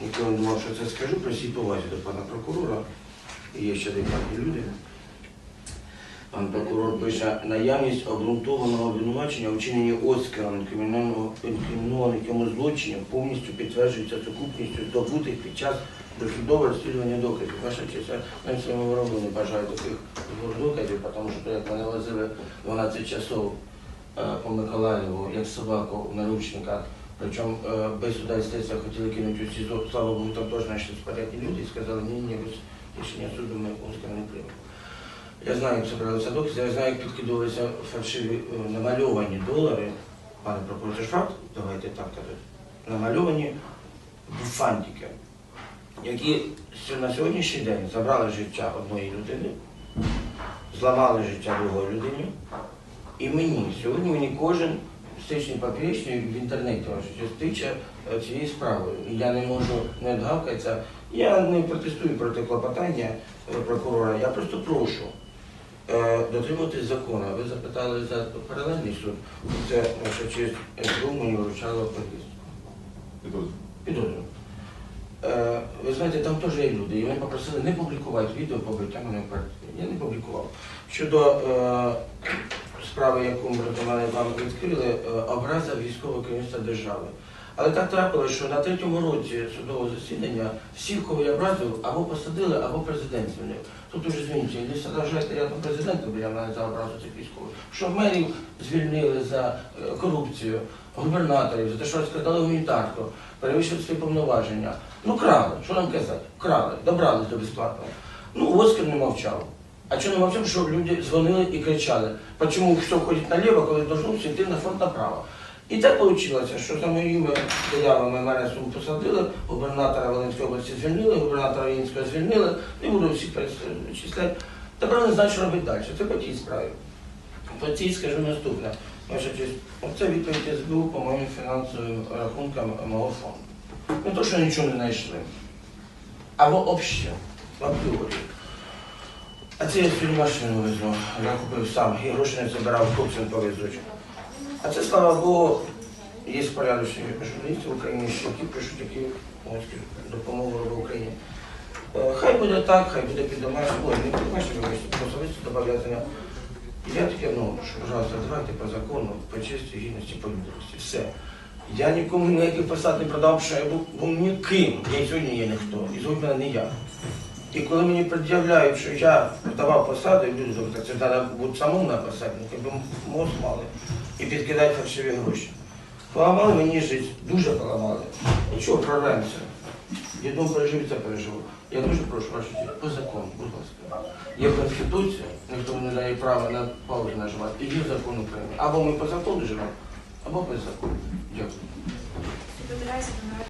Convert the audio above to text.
Ніколи не думав, що це скажу, при всій повазі до пана прокурора. Є ще адекватні люди. Пан прокурор пише наявність обґрунтованого обвинувачення у вчиненні Оскаром інкримінованих йому злочинів повністю підтверджується сукупністю здобутих під час досудового розслідування доказів. Ваша честь, я навіть своєму ворону не бажаю таких доказів, тому що як мене возили 12 часов е, по Миколаєву, як собаку в наручниках, причому е, без суда і слідства хотіли кинути у СІЗО, слава Богу, там теж знайшли порядні люди і сказали, ні, без рішення суду ми не приймемо. Я знаю, як збиралися докази, я знаю, як підкидувалися фальшиві е, намальовані долари. Пане прокурор, факт, давайте так казати. Намальовані буфантики, які на сьогоднішній день забрали життя одної людини, зламали життя другої людини. І мені, сьогодні мені кожен стичний поперечний в інтернеті честь, тиче е, цією справою. Я не можу не відгавкатися. Я не протестую проти клопотання е, прокурора, я просто прошу е, дотримуватись закону. Ви запитали за паралельний суд. Це ваша честь СБУ мені вручало повістку. Підозрю. Е, ви знаєте, там теж є люди, і вони попросили не публікувати відео побиття мене в квартирі. Я не публікував. Щодо справи, яку ми мене відкрили, е, образа військового керівництва держави. Але так трапилося, що на третьому році судового засідання всіх, кого я образив, або посадили, або президент звільнив. Тут уже звінці, не саджайте рядом президента біля мене за образу цих військових. Що мерів звільнили за е, корупцію, губернаторів, за те, що розкрадали гуманітарку, перевищили свої повноваження. Ну крали, що нам казати? Крали, добрались до безплатного. Ну, Оскар не мовчав. А чому не мовчав, що люди дзвонили і кричали, чому все ходить наліво, коли должно все йти на фронт направо. І так вийшло, що за моїми заявами мене суд посадили, губернатора Волинської області звільнили, губернатора Вінського звільнили, не буду всіх перечисляти. Тепер не знаю, що робити далі. Це по тій справі. По цій скажу наступне. Оце відповідь СБУ по моїм фінансовим рахункам мого фонду. Не то, що нічого не знайшли. Або обще, в апріорі. А це я собі машину везу. Я купив сам, і гроші не забирав, хлопцям повезуть. А це, слава Богу, є порядочні журналісти в Україні, що які пишуть, які ось, допомогу робить Україні. Е, Хай буде так, хай буде під домашнім, ой, не під домашнім, особисто зобов'язання. Я таке, ну, що, пожалуйста, давайте по закону, по честі, гідності, по людяності. Все. Я нікому ніяких посад не продав, що я був, був ніким. Я сьогодні є ніхто. І мене не я. І коли мені пред'являють, що я давав посади, люди думають, це треба бути самому на посаді, ну, якби мозг мали. І підкидають фальшиві гроші. Поламали мені життя, дуже поламали. Нічого, прорвемося. Переживу це переживу. Я дуже прошу вашу по закону, будь ласка. Є Конституція, ніхто не дає права на паузу нажимати, і є закон України. Або ми по закону живемо, або без закону. Дякую.